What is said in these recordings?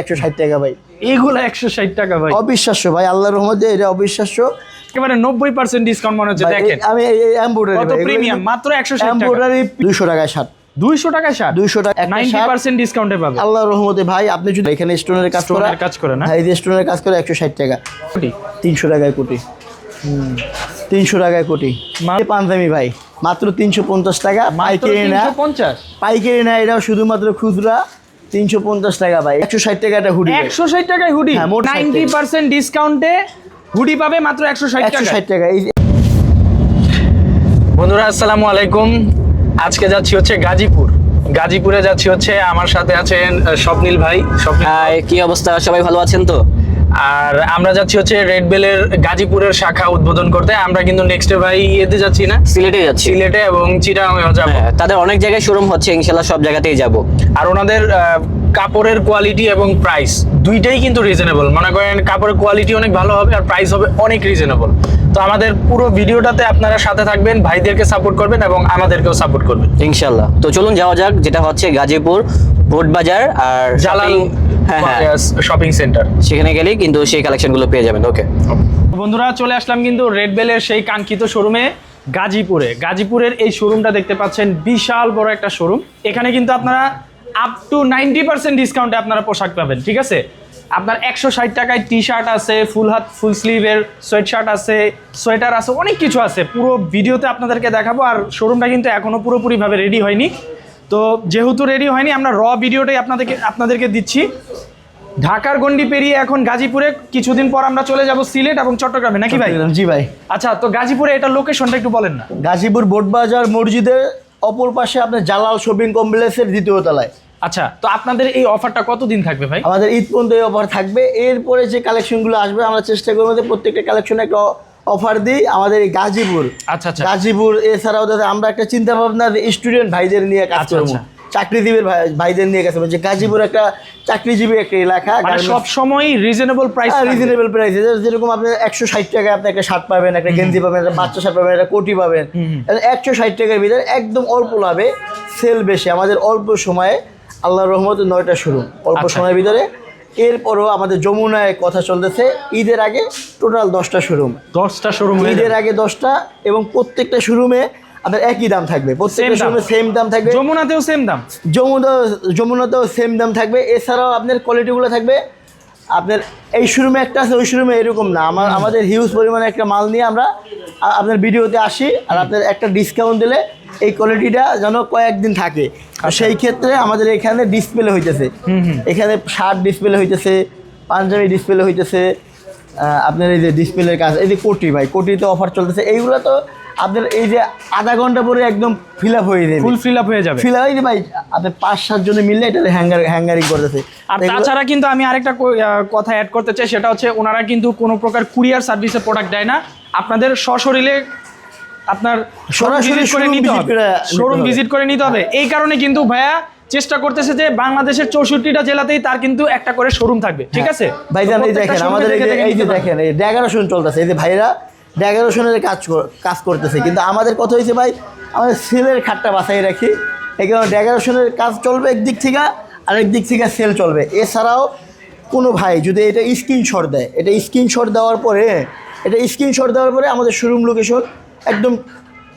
একশো ষাট টাকা ভাই। এইগুলো একশো ষাট টাকা ভাই। অবিশ্বাস্য ভাই আল্লাহর রহমতে এটা অবিশ্বাস্য। একেবারে নব্বই পার্সেন্ট ডিসকাউন্ট মনে হচ্ছে দেখেন। আমি কত প্রিমিয়াম মাত্র একশো ষাট দুশো টাকায় ষাট। দুইশো টাকা শার্ট দুইশো টাকা নাইনটি পার্সেন্ট ডিসকাউন্টে পাবে। আল্লাহর রহমতে ভাই আপনি যদি এখানে স্টোনের কাজ করা কাজ করে না? হ্যাঁ এই স্টোনের কাজ করে একশো ষাট টাকা। তিনশো টাকায় কোটি। তিনশো টাকায় কোটি। মা- এই পাঞ্জাবি ভাই মাত্র তিনশো পঞ্চাশ টাকা পাইকারি না পঞ্চাশ? পাইকারি না এটাও শুধুমাত্র খুচরা। তিনশো পঞ্চাশ টাকা ভাই একশো ষাট টাকা একটা হুডি একশো ষাট টাকায় হুডি হ্যাঁ, মোট ষাট নাইনটি টাকা। পার্সেন্ট ডিসকাউন্টে হুডি পাবে মাত্র একশো ষাট একশো টাকা ষাট টাকা এই বন্ধুরা আসসালামু আলাইকুম। আজকে যাচ্ছি হচ্ছে গাজীপুর। গাজীপুরে যাচ্ছি হচ্ছে আমার সাথে আছেন স্বপ্নিল ভাই। স্বপ্নিল কি অবস্থা? সবাই ভালো আছেন তো? আর আমরা যাচ্ছি হচ্ছে রেড বেলের গাজীপুরের শাখা উদ্বোধন করতে। আমরা কিন্তু নেক্সট ভাই এতে যাচ্ছি না? সিলেটে যাচ্ছি। সিলেটে এবং চিটাগাঁও যাব। হ্যাঁ, তাদের অনেক জায়গায় শোরুম হচ্ছে ইনশাল্লাহ সব জায়গাতেই যাব। আর ওনাদের কাপড়ের কোয়ালিটি এবং প্রাইস দুইটাই কিন্তু রিজনেবল মনে করেন কাপড়ের কোয়ালিটি অনেক ভালো হবে আর প্রাইস হবে অনেক রিজনেবল তো আমাদের পুরো ভিডিওটাতে আপনারা সাথে থাকবেন ভাইদেরকে সাপোর্ট করবেন এবং আমাদেরকেও সাপোর্ট করবেন। ইনশাল্লাহ তো চলুন যাওয়া যাক যেটা হচ্ছে গাজীপুর বাজার আর জালাল shopping- হ্যাঁ হ্যাঁ। শপিং সেন্টার সেখানে গেলেই কিন্তু সেই কালেকশনগুলো পেয়ে যাবেন ওকে বন্ধুরা চলে আসলাম কিন্তু রেড বেলের সেই কাঙ্ক্ষিত শোরুমে গাজীপুরে। গাজীপুরের এই শোরুমটা দেখতে পাচ্ছেন বিশাল বড় একটা শোরুম এখানে কিন্তু আপনারা আপ টু নাইনটি পার্সেন্ট ডিসকাউন্টে আপনারা পোশাক পাবেন ঠিক আছে? আপনার একশো ষাট টাকায় টি শার্ট আছে ফুল হাত ফুল স্লিভের সোয়েট শার্ট আছে সোয়েটার আছে অনেক কিছু আছে। পুরো ভিডিওতে আপনাদেরকে দেখাবো আর শোরুমটা কিন্তু এখনও পুরোপুরিভাবে রেডি হয়নি। তো যেহেতু রেডি হয়নি আমরা র ভিডিওটাই আপনাদেরকে আপনাদেরকে দিচ্ছি। ঢাকার গন্ডি পেরিয়ে এখন গাজীপুরে কিছুদিন পর আমরা চলে যাব সিলেট এবং চট্টগ্রামে। নাকি ভাই? জি ভাই। আচ্ছা তো গাজীপুরে এটা লোকেশনটা একটু বলেন না। গাজীপুর বোটবাজার মসজিদের অপর পাশে আপনার জালাল শপিং কমপ্লেক্সের দ্বিতীয় তলায়। আচ্ছা তো আপনাদের এই অফারটা কতদিন থাকবে ভাই? আমাদের ঈদ পর্যন্ত এই অফার থাকবে। এরপরে যে কালেকশনগুলো আসবে আমরা চেষ্টা করব যে প্রত্যেকটা কালেকশনে একটা অফার দিই। আমাদের এই গাজীপুর। আচ্ছা আচ্ছা। গাজীপুর এছাড়াও যাতে আমরা একটা চিন্তা ভাবনা স্টুডেন্ট ভাইদের নিয়ে কাজ করব। চাকরিজীবীর ভাই- ভাইদের নিয়ে করব। যে গাজীপুর একটা চাকরিজীবী একটা এলাকা। মানে সব সময় রিজনেবল প্রাইস রিজনেবল প্রাইসে যেরকম আপনি একশো ষাট টাকায় আপনি একটা শার্ট পাবেন একটা গেঞ্জি পাবেন একটা বাচ্চা শার্ট পাবেন একটা কোটি পাবেন। একশো ষাট টাকার ভিতরে একদম অল্প লাভে সেল বেশি। আমাদের অল্প সময়ে আল্লাহ রহমতের নয়টা শুরু। অল্প আচ্ছা। সময়ের ভিতরে। এরপরও আমাদের যমুনায় কথা চলতেছে। ঈদের আগে টোটাল দশটা শোরুম দশটা শোরুম ঈদের আগে দশটা এবং প্রত্যেকটা শোরুমে আপনার একই দাম থাকবে। প্রত্যেকটা শোরুমে সেম দাম। থাকবে। যমুনাতেও সেম দাম। যমুনা যমুনাতেও সেম দাম থাকবে। এছাড়াও আপনার কোয়ালিটিগুলো থাকবে। আপনার এই শোরুমে একটা আছে ওই শোরুমে এরকম না। আমার আমাদের হিউজ পরিমাণে একটা মাল নিয়ে আমরা আপনার ভিডিওতে আসি। আর আপনার একটা ডিসকাউন্ট দিলে এই কোয়ালিটিটা যেন কয়েকদিন থাকে। তো সেই ক্ষেত্রে আমাদের এখানে ডিসপ্লে হইতেছে। এখানে শার্ট ডিসপ্লে হইতেছে পাঞ্জাবি ডিসপ্লে হইতেছে আপনার এই যে ডিসপ্লের কাজ এই যে কোটি ভাই কোটিতে অফার চলতেছে। এইগুলো তো আপনার এই যে আধা ঘণ্টা পরে একদম ফিল আপ হয়ে যাবে। ফুল ফিল আপ হয়ে যাবে। ফিল আপ ভাই আপনি পাঁচ সাত জনে মিললে এটা হ্যাঙ্গার হ্যাঙ্গারিং করতেছে। আর তাছাড়া কিন্তু আমি আরেকটা কথা অ্যাড করতে চাই সেটা হচ্ছে ওনারা কিন্তু কোনো প্রকার কুরিয়ার সার্ভিসে প্রোডাক্ট দেয় না। আপনাদের সশরীরে আপনার সরাসরি করে নিতে হবে। শোরুম ভিজিট করে নিতে হবে। এই কারণে কিন্তু ভাইয়া চেষ্টা করতেছে যে বাংলাদেশের চৌষট্টিটা জেলাতেই তার কিন্তু একটা করে শোরুম থাকবে। ঠিক আছে? ভাইজান এই দেখেন আমাদের এই যে দেখেন এই ড্যাগারোশন চলতেছে এই যে ভাইরা ড্যাগারোশনের কাজ কাজ করতেছে। কিন্তু আমাদের কথা হয়েছে ভাই আমাদের সেলের খাটটা বাছাই রাখি। এই কারণে ড্যাগারোশনের কাজ চলবে একদিক থেকে আরেক দিক থেকে সেল চলবে। এছাড়াও কোনো ভাই যদি এটা স্ক্রিনশট দেয় এটা স্ক্রিনশট দেওয়ার পরে এটা স্ক্রিনশট দেওয়ার পরে আমাদের শোরুম লোকেশন একদম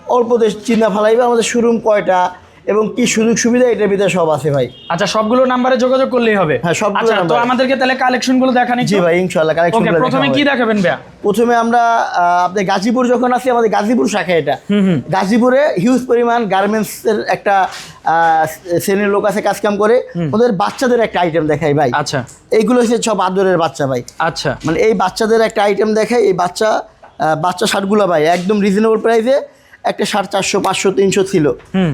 অল্প দেশ চিন্তা ফালাইবে আমাদের শোরুম কয়টা এবং কি সুযোগ সুবিধা এটার ভিতরে সব আছে ভাই। আচ্ছা সবগুলো নাম্বারে যোগাযোগ করলেই হবে। হ্যাঁ, সবগুলো আচ্ছা তো আমাদেরকে তাহলে কালেকশনগুলো দেখান জি ভাই ইনশাল্লাহ ওকে কালেকশন প্রথমে কি দেখাবেন ভাইয়া? প্রথমে আমরা আপনি গাজীপুর যখন আছি আমাদের গাজীপুর শাখা এটা। গাজীপুরে হিউজ পরিমাণ গার্মেন্টসের একটা আহ, শ্রেণির লোক আছে কাজ কাম করে। ওদের বাচ্চাদের একটা আইটেম দেখাই ভাই। আচ্ছা। এইগুলো হচ্ছে সব আদরের বাচ্চা ভাই। আচ্ছা। মানে এই বাচ্চাদের একটা আইটেম দেখাই এই বাচ্চা বাচ্চা শার্টগুলো ভাই একদম রিজনেবল প্রাইসে একটা শার্ট চারশো পাঁচশো তিনশো ছিল।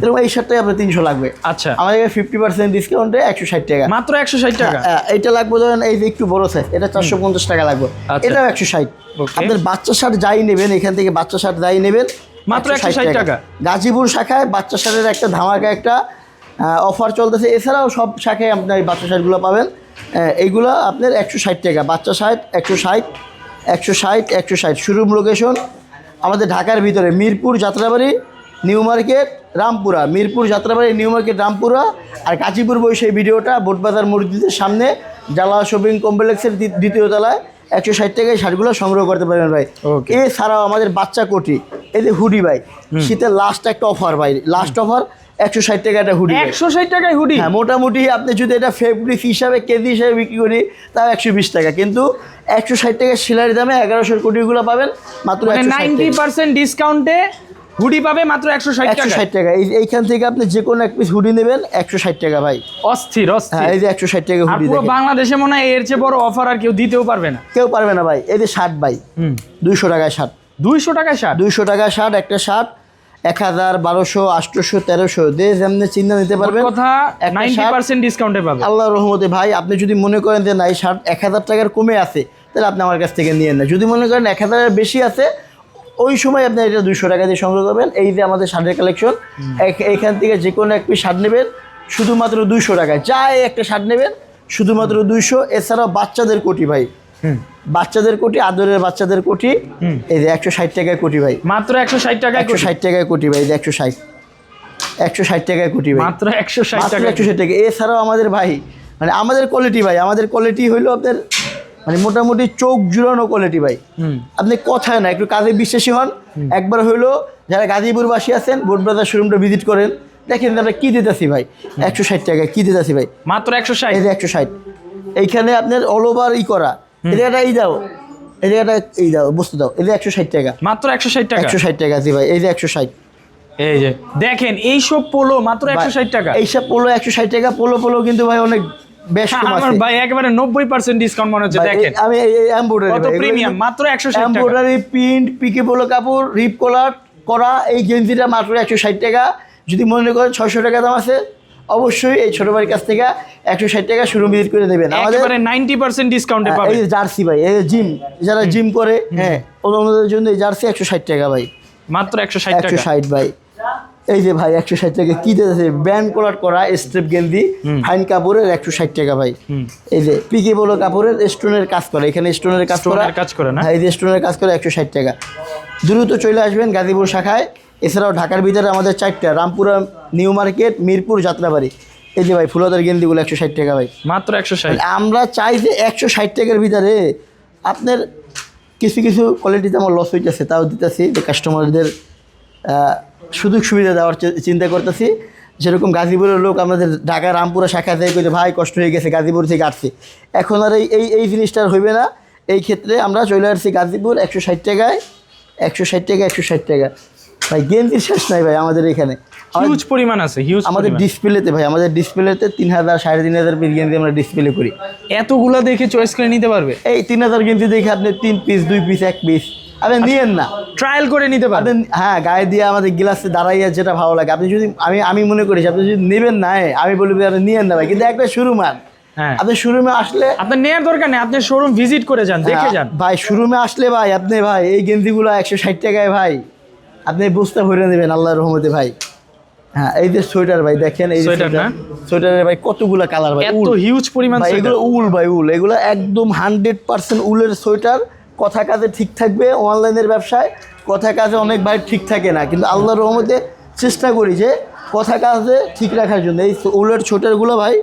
এরকম এই শার্টটাই আপনার তিনশো লাগবে। আচ্ছা। আমাদের ফিফটি পার্সেন্ট ডিসকাউন্টে একশো ষাট টাকা। মাত্র একশো ষাট টাকা? হ্যাঁ, এইটা লাগবে ধরেন এই যে একটু বড় সাইজ এটা চারশো পঞ্চাশ টাকা লাগবে। আচ্ছা। এটাও একশো ষাট। আপনার বাচ্চা শার্ট যাই নেবেন এখান থেকে বাচ্চা শার্ট যাই নেবেন মাত্র 160 টাকা। গাজীপুর শাখায় বাচ্চা শার্টের একটা ধামাকা একটা অফার চলতেছে। এছাড়াও সব শাখায় আপনার এই বাচ্চা শার্টগুলো পাবেন। এইগুলো আপনার একশো ষাট টাকা। বাচ্চা শার্ট একশো ষাট একশো ষাট একশো ষাট। শোরুম লোকেশন আমাদের ঢাকার ভিতরে Mirpur Jatrabari New Market Rampura. Mirpur Jatrabari New Market Rampura. আর কাঁচিপুর বই সেই ভিডিওটা বোটবাজার মসজিদের সামনে জালা শপিং কমপ্লেক্সের দ্বি- দ্বিতীয় তলায়। একশো ষাট টাকায় শার্টগুলো সংগ্রহ করতে পারবেন ভাই. এছাড়াও আমাদের বাচ্চা কোটি। এই যে হুডি ভাই শীতের লাস্ট একটা অফার ভাই। লাস্ট অফার একশো ষাট টাকা একটা হুডি একশো ষাট টাকায় হুডি? হ্যাঁ মোটামুটি আপনি যদি এটা ফেব্রিক হিসাবে কেজি হিসাবে বিক্রি করি তাও একশো বিশ টাকা। কিন্তু একশো ষাট টাকা সেলারি দামে এগারোশো কোটিগুলো পাবেন মাত্র মানে নাইনটি পার্সেন্ট ডিসকাউন্টে হুডি পাবে মাত্র একশো ষাট একশো ষাট টাকা। এই এইখান থেকে আপনি যে কোনো এক পিস হুডি নেবেন একশো ষাট টাকা ভাই। অস্থির হ্যাঁ অস্থির এই যে একশো ষাট টাকা হুডি পুরো বাংলাদেশে মনে হয় এর চেয়ে বড় অফার আর কেউ দিতেও পারবে না। কেউ পারবে না ভাই। এই যে শার্ট ভাই হুম। দুইশো টাকায় শার্ট দুইশো টাকায় শার্ট? দুইশো টাকা শার্ট একটা শার্ট এক হাজার বারোশো আটশোশো তেরোশো যেমনি চিন্তা নিতে পারবেন কথা একটা নাইনটি পার্সেন্ট ডিসকাউন্টে পাবে আল্লাহর রহমতে ভাই আপনি যদি মনে করেন যে না এই শার্ট এক হাজার টাকার কমে আছে তাহলে আপনি আমার কাছ থেকে নিয়ে নেন যদি মনে করেন এক হাজারের বেশি আছে ওই সময় আপনি এটা দুশো টাকা দিয়ে সংগ্রহ করবেন। এই যে আমাদের শার্টের কালেকশন এইখান থেকে যে কোনো এক পিস শার্ট নেবেন শুধুমাত্র দুইশো টাকায়। যা একটা শার্ট নেবেন শুধুমাত্র দুইশো এছাড়াও বাচ্চাদের কোটি ভাই। হুম। বাচ্চাদের কোটি আদরের বাচ্চাদের কোটি। এই যে একশো ষাট টাকায় কোটি ভাই। মাত্র একশো ষাট টাকায় একশো ষাট টাকায় কোটি ভাই একশো ষাট। একশো ষাট টাকায় কোটি ভাই। মাত্র একশো ষাট টাকা একশো ষাট টাকা। এছাড়াও আমাদের ভাই মানে আমাদের কোয়ালিটি ভাই আমাদের কোয়ালিটি হইল আপনার মানে মোটামুটি চোখ জুড়ানো কোয়ালিটি ভাই। হুম। আপনি কথায় না একটু কাজে বিশ্বাসী হন। একবার হইল যারা গাজীপুরবাসী আছেন বোট ব্রাদার শোরুমটা ভিজিট করেন দেখেন আমরা কী দিতেছি ভাই। একশো ষাট টাকায় কী দিতেছি ভাই? মাত্র একশো ষাট। এই যে একশো ষাট। এইখানে আপনার অল ওভার ই করা। এই দাও। জায়গাটা এই দাও বস্তু দাও। একশো ষাট টাকা। মাত্র একশো ষাট টাকা? একশো ষাট টাকা জি ভাই এই যে একশো ষাট। এই যে দেখেন এইসব পোলো মাত্র একশো ষাট টাকা। এইসব পোলো একশো ষাট টাকা পোলো পোলো কিন্তু ভাই অনেক বেশ কম আছে। ভাই একেবারে ডিসকাউন্ট মনে হচ্ছে দেখেন। আমি এমব্রয়ডারি কত প্রিমিয়াম মাত্র টাকা। এমব্রয়ডারি প্রিন্ট পিকে পোলো কাপড় রিপ কলার করা এই গেঞ্জিটা মাত্র একশো ষাট টাকা। যদি মনে করেন ছয়শো টাকা দাম আছে অবশ্যই এই ছোট ভাইয়ের কাছ থেকে একশো ষাট টাকা শুরু ভিজিট করে দেবেন। আমাদের নাইনটি পার্সেন্ট ডিসকাউন্টে এই জার্সি ভাই এই জিম যারা জিম করে হ্যাঁ ওনাদের জন্য এই জার্সি একশো ষাট টাকা ভাই। মাত্র একশো ষাট একশো ষাট ভাই। এই যে ভাই একশো ষাট টাকা কি দিতেছে? ব্যান্ড কলার করা স্ট্রেপ গেঞ্জি ফাইন কাপড়ের একশো ষাট টাকা ভাই। এই যে পিকে বলো কাপড়ের স্টোনের কাজ করে এখানে স্টোনের কাজ করা। কাজ করে না? হ্যাঁ, এই যে স্টোনের কাজ করে একশো ষাট টাকা। দ্রুত চলে আসবেন গাজীপুর শাখায়। এছাড়াও ঢাকার ভিতরে আমাদের চারটা রামপুরা নিউ মার্কেট মিরপুর যাত্রাবাড়ি। এই যে ভাই ফুলদার গেঞ্জিগুলো একশো ষাট টাকা ভাই। মাত্র একশো ষাট। আমরা চাই যে একশো ষাট টাকার ভিতরে আপনার কিছু কিছু কোয়ালিটিতে আমার লস হইতেছে তাও দিতেছি যে কাস্টমারদের সুযোগ সুবিধা দেওয়ার চিন্তা করতেছি। যেরকম গাজীপুরের লোক আমাদের ঢাকা রামপুরা শাখা থেকে কইতে ভাই কষ্ট হয়ে গেছে গাজীপুর থেকে আসছি। এখন আর এই এই এই জিনিসটা আর হইবে না। এই ক্ষেত্রে আমরা চলে আসছি গাজীপুর একশো ষাট টাকায় একশো ষাট টাকা একশো ষাট টাকা। ভাই গেঞ্জির শেষ নাই ভাই আমাদের এখানে। হিউজ পরিমাণ আছে হিউজ আমাদের ডিসপ্লেতে ভাই আমাদের ডিসপ্লেতে তিন হাজার সাড়ে তিন হাজার পিস গেঞ্জি আমরা ডিসপ্লে করি। এতগুলা দেখে চয়েস করে নিতে পারবে? এই তিন হাজার গেঞ্জি দেখে আপনি তিন পিস দুই পিস এক পিস আপনি নিয়েন না। ট্রায়াল করে নিতে পারবে। আপনি হ্যাঁ গায়ে দিয়ে আমাদের গ্লাসে দাঁড়াইয়া যেটা ভালো লাগে। আপনি যদি আমি আমি মনে করি আপনি যদি নেবেন না আমি বলব যে আপনি নিয়েন না ভাই কিন্তু একটা শোরুমান হ্যাঁ। আপনি শোরুমে আসলে আপনার নেওয়ার দরকার নেই আপনি শোরুম ভিজিট করে যান দেখে হ্যাঁ, যান। ভাই শোরুমে আসলে ভাই আপনি ভাই এই গেঞ্জিগুলো একশো ষাট টাকায় ভাই আপনি বুঝতে ভরে নেবেন আল্লাহর রহমতে ভাই। হ্যাঁ এই যে সোয়েটার ভাই দেখেন এই সোয়েটার না? সোয়েটারের ভাই কতগুলা কালার ভাই এত। হিউজ পরিমাণ এগুলো উল ভাই উল। এগুলো একদম হান্ড্রেড পার্সেন্ট উলের সোয়েটার। কথা কাজে ঠিক থাকবে অনলাইনের ব্যবসায়। কথা কাজে অনেক ভাই ঠিক থাকে না। কিন্তু আল্লাহর রহমতে চেষ্টা করি যে কথা কাজে ঠিক রাখার জন্য। এই উলের সোয়েটারগুলো ভাই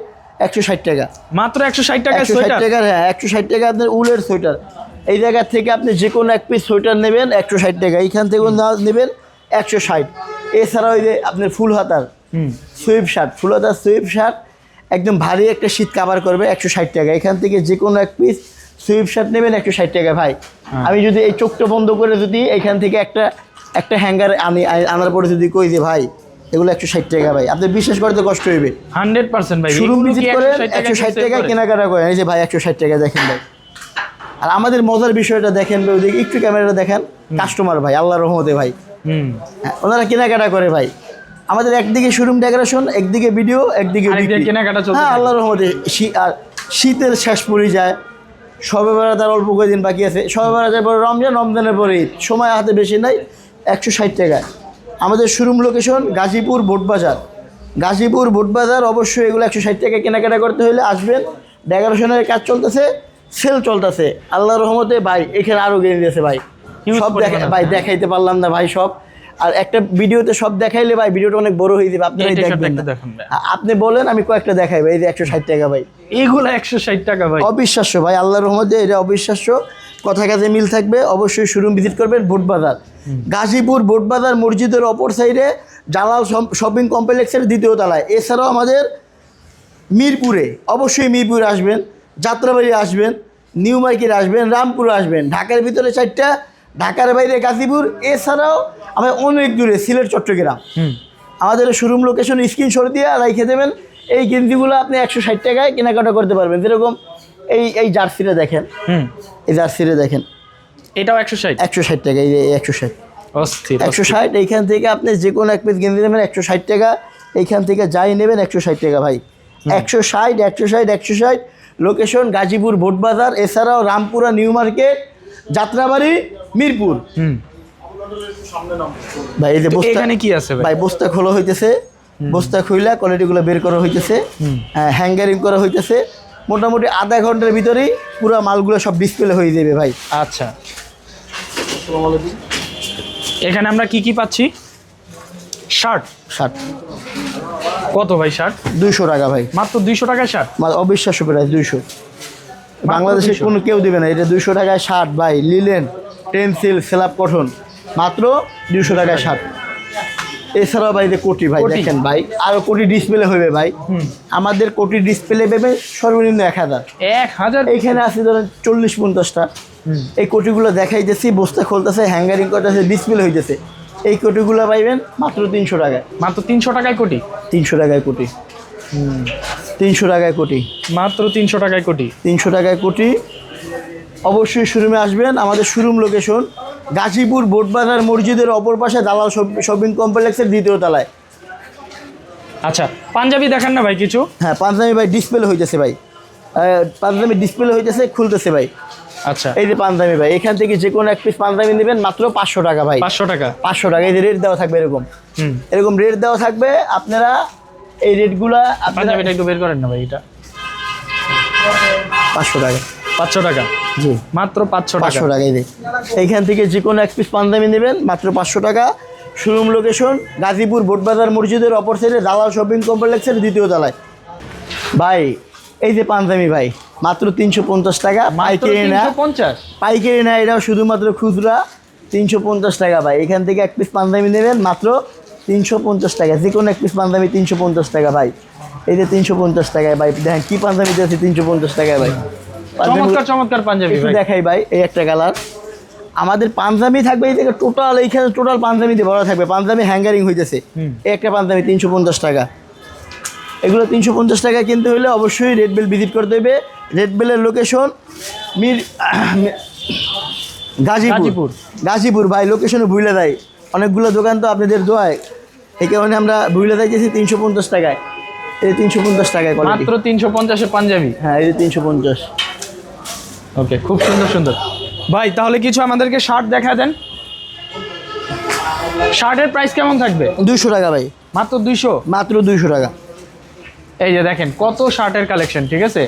একশো ষাট টাকা। মাত্র একশো ষাট টাকা ষাট টাকার হ্যাঁ একশো ষাট টাকা আপনার উলের সোয়েটার। এই জায়গা থেকে আপনি যে কোনো এক পিস সোয়েটার নেবেন একশো ষাট টাকা। এইখান থেকেও নেবেন একশো ষাট। এছাড়া ওই যে আপনার ফুল হাতার সুইপ শার্ট। ফুল হাতার সুইপ শার্ট একদম ভারী একটা শীত কাভার করবে একশো ষাট টাকা। এখান থেকে যে কোনো এক পিস সুইপ শার্ট নেবেন একশো ষাট টাকা ভাই। আমি যদি এই চোখটা বন্ধ করে যদি এখান থেকে একটা একটা হ্যাঙ্গার আনি আনার পরে যদি কই যে ভাই এগুলো একশো ষাট টাকা ভাই। আপনি বিশ্বাস করতে কষ্ট হইবে। হান্ড্রেড পার্সেন্ট ভাই। শুরু এগুলো কি ভিজিট করেন একশো ষাট টাকায় কেনাকাটা করেন। এই যে ভাই একশো ষাট টাকা দেখেন ভাই। আর আমাদের মজার বিষয়টা দেখেন ভাই ওদিকে একটু ক্যামেরাটা দেখেন। কাস্টমার ভাই আল্লাহ রহমতে ভাই। হুম। হ্যাঁ, ওনারা কেনাকাটা করে ভাই। আমাদের একদিকে শোরুম ডেকোরেশন একদিকে ভিডিও একদিকে কেনাকাটা হ্যাঁ থাকে। আল্লাহর রহমতে। আর শীতের শেষ পড়ে যায়। সবে বেড়া তার অল্প কয়েকদিন বাকি আছে। সবে বেড়াতার পরে রমজান রমজানের পরে সময় হাতে বেশি নাই একশো ষাট টাকায়। আমাদের শোরুম লোকেশন গাজীপুর বোটবাজার গাজীপুর বোটবাজার অবশ্যই এগুলো একশো ষাট টাকা কেনাকাটা করতে হলে আসবেন। ডেকোরেশনের কাজ চলতেছে। সেল চলতেছে। আল্লাহ রহমতে ভাই এখানে আরও গেঞ্জি আছে ভাই। সব দেখা ভাই দেখাইতে পারলাম না ভাই সব। আর একটা ভিডিওতে সব দেখাইলে ভাই ভিডিওটা অনেক বড় হয়ে যাবে আপনারাই দেখবেন আপনি বলেন আমি কয়েকটা দেখাই ভাই এই যে একশো ষাট টাকা ভাই। এগুলো একশো ষাট টাকা ভাই। অবিশ্বাস্য ভাই আল্লাহর রহমতে এটা অবিশ্বাস্য। কথা কাজে মিল থাকবে অবশ্যই শোরুম ভিজিট করবেন বোটবাজার গাজীপুর বোটবাজার মসজিদের অপর সাইডে জালাল শপিং কমপ্লেক্সের দ্বিতীয় তলায়। এছাড়াও আমাদের মিরপুরে অবশ্যই মিরপুরে আসবেন। যাত্রাবাড়ি আসবেন নিউ মার্কেট আসবেন রামপুর আসবেন। ঢাকার ভিতরে চারটা ঢাকার বাইরে গাজীপুর। এছাড়াও আমাদের অনেক দূরে সিলেট চট্টগ্রাম। আমাদের শোরুম লোকেশন স্ক্রিনশট দিয়ে রাইখে দেবেন। এই গেঞ্জিগুলো আপনি একশো ষাট টাকায় কেনাকাটা করতে পারবেন। যেরকম এই এই জার্সিটা দেখেন। এই জার্সিটা দেখেন। এটাও একশো ষাট? একশো ষাট টাকা এই একশো ষাট। একশো ষাট এইখান থেকে আপনি যে কোনো এক পিস গেঞ্জি নেবেন একশো ষাট টাকা। এইখান থেকে যাই নেবেন একশো ষাট টাকা ভাই। একশো ষাট একশো ষাট একশো ষাট। লোকেশন গাজীপুর বোটবাজার এছাড়াও রামপুরা নিউ মার্কেট যাত্রাবাড়ি মিরপুর। ভাই এই যে এখানে কি আছে ভাই? বস্তা খোলা হইতেছে। বস্তা খুইলা কোয়ালিটিগুলো বের করা হইতেছে। হ্যাঙ্গারিং করা হইতেছে। মোটামুটি আধা ঘণ্টার ভিতরেই পুরো মালগুলো সব ডিসপ্লে হয়ে যাবে ভাই। আচ্ছা। এখানে আমরা কি কি পাচ্ছি? শার্ট। ষাট কত ভাই শার্ট? দুইশো টাকা ভাই। মাত্র দুইশো টাকায় শার্ট? অবিশ্বাস্য প্রাইস দুইশো। বাংলাদেশে কোনো কেউ দিবে না। এটা দুইশো টাকায় ষাট ভাই লিলেন টেন্সিল স্ল্যাব কঠন মাত্র দুইশো টাকায় ষাট এছাড়াও ভাই যে কোটি ভাই দেখেন ভাই আরও কোটি ডিসপ্লে হবে ভাই। আমাদের কোটি ডিসপ্লে পেবে সর্বনিম্ন এক হাজার। এক হাজার? এখানে আছে ধরেন চল্লিশ পঞ্চাশটা। এই কোটিগুলো দেখাইতেছি বস্তা খুলতেছে হ্যাঙ্গারিং করতেছে ডিসপ্লে হইতেছে। এই কোটিগুলো পাইবেন মাত্র তিনশো টাকায়। মাত্র তিনশো টাকায় কোটি? তিনশো টাকায় কোটি। তিনশো টাকায় কোটি। মাত্র তিনশো টাকায় কোটি? তিনশো টাকায় কোটি। অবশ্যই শোরুমে আসবেন। আমাদের শোরুম লোকেশন গাজীপুর বোটবাজার মসজিদের অপর পাশে দালাল শপ- কমপ্লেক্সের দ্বিতীয় তলায়। আচ্ছা পাঞ্জাবি দেখান না ভাই কিছু? হ্যাঁ পাঞ্জাবি ভাই ডিসপ্লে হইতেছে ভাই। পাঞ্জাবি ডিসপ্লে হইতেছে খুলতেছে ভাই। আচ্ছা। এই যে পাঞ্জাবি ভাই এখান থেকে যে কোনো এক পিস পাঞ্জাবি নেবেন মাত্র পাঁচশো টাকা ভাই। পাঁচশো টাকা? পাঁচশো টাকা এই যে রেট দেওয়া থাকবে এরকম। হুম। এরকম রেট দেওয়া থাকবে আপনারা এই রেটগুলা আপনারা পাঞ্জাবিটা একটু বের করেন না ভাই এটা। পাঁচশো টাকা। পাঁচশো টাকা? জি। মাত্র পাঁচশো পাঁচশো টাকা এই এইখান থেকে যে কোনো এক পিস পাঞ্জাবি নেবেন মাত্র পাঁচশো টাকা। শোরুম লোকেশন গাজীপুর বোটবাজার মসজিদের অপর সাইডে দালাল শপিং কমপ্লেক্সের দ্বিতীয় তলায়। ভাই এই যে পাঞ্জাবি ভাই মাত্র তিনশো পঞ্চাশ টাকা। পাইকারি না পঞ্চাশ। পাইকারি না এটাও শুধুমাত্র খুচরা। তিনশো পঞ্চাশ টাকা ভাই। এখান থেকে এক পিস পাঞ্জাবি নেবেন মাত্র তিনশো পঞ্চাশ টাকা। যে কোনো এক পিস পাঞ্জাবি তিনশো পঞ্চাশ টাকা ভাই। এই যে তিনশো পঞ্চাশ টাকায় ভাই। দেখেন কী পাঞ্জাবি দিয়েছে তিনশো পঞ্চাশ টাকায় ভাই। চমৎকার চমৎকার পাঞ্জাবি দেখাই ভাই এই একটা কালার। আমাদের পাঞ্জাবি থাকবে এই থেকে টোটাল এইখানে টোটাল পাঞ্জাবি দিয়ে ভরা থাকবে। পাঞ্জাবি হ্যাঙ্গারিং হইতেছে। একটা পাঞ্জাবি তিনশো পঞ্চাশ টাকা। এগুলো তিনশো পঞ্চাশ টাকা কিনতে হলে অবশ্যই রেড বেল ভিজিট করতে হবে রেড বেলের লোকেশন মির গাজীপুর। গাজীপুর। গাজীপুর ভাই লোকেশনে ভুলে দেয়। অনেকগুলো দোকান তো আপনাদের দোয়ায় এই কারণে আমরা ভুলে যাইতেছি তিনশো পঞ্চাশ টাকায়। এই তিনশো পঞ্চাশ টাকায় মাত্র তিনশো পঞ্চাশে পাঞ্জাবি। হ্যাঁ এই তিনশো পঞ্চাশ। ওকে খুব সুন্দর সুন্দর। ভাই তাহলে কিছু আমাদেরকে শার্ট দেখা দেন। শার্টের প্রাইস কেমন থাকবে? দুইশো টাকা ভাই। মাত্র দুইশো? মাত্র দুইশো টাকা। এই যে দেখেন কত শার্টের কালেকশন ঠিক আছে?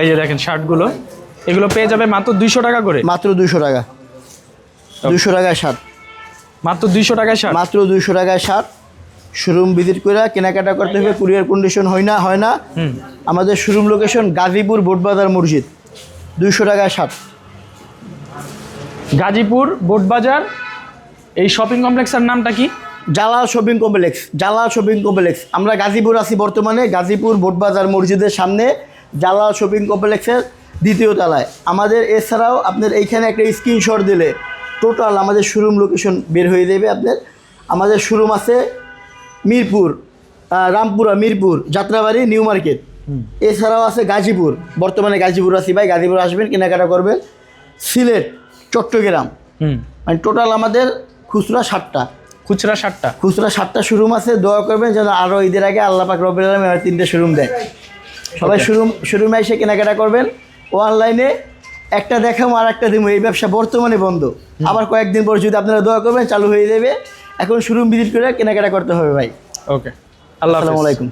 এই যে দেখেন শার্টগুলো এগুলো পেয়ে যাবে মাত্র দুইশো টাকা করে। মাত্র দুইশো টাকা। দুশো টাকায় ষাট মাত্র দুইশো টাকায় শার্ট? মাত্র দুইশো টাকায় ষাট শোরুম ভিজিট করে কেনাকাটা করতে হবে কুরিয়ার কন্ডিশন হয় না হয় না। আমাদের শোরুম লোকেশন গাজীপুর বোটবাজার মসজিদ। দুইশো টাকায় ষাট গাজীপুর বোটবাজার এই শপিং কমপ্লেক্সের নামটা কি? Jalal shopping complex Jalal shopping complex. আমরা গাজীপুর আছি বর্তমানে গাজীপুর বোটবাজার মসজিদের সামনে জালাল শপিং কমপ্লেক্সের দ্বিতীয় তলায়। আমাদের এছাড়াও আপনার এইখানে একটা স্ক্রিনশট দিলে টোটাল আমাদের শোরুম লোকেশন বের হয়ে যাবে আপনার। আমাদের শোরুম আছে মিরপুর রামপুরা মিরপুর যাত্রাবাড়ি নিউ মার্কেট। এছাড়াও আছে গাজীপুর বর্তমানে গাজীপুর আছি ভাই গাজীপুর আসবেন কেনাকাটা করবেন। সিলেট চট্টগ্রাম। মানে টোটাল আমাদের খুচরা ষাটটা। খুচরা সাতটা। খুচরা সাতটা শোরুম আছে দোয়া করবেন যেন আরও ঈদের আগে আল্লাহ পাক রবিল আলম আর তিনটে শোরুম দেয়। সবাই শোরুম শোরুমে এসে কেনাকাটা করবেন। অনলাইনে একটা দেখাম আর একটা দিব। এই ব্যবসা বর্তমানে বন্ধ। আবার কয়েকদিন পর যদি আপনারা দোয়া করবেন চালু হয়ে যাবে। এখন শোরুম ভিজিট করে কেনাকাটা করতে হবে ভাই। ওকে আল্লাহ আসসালামু আলাইকুম।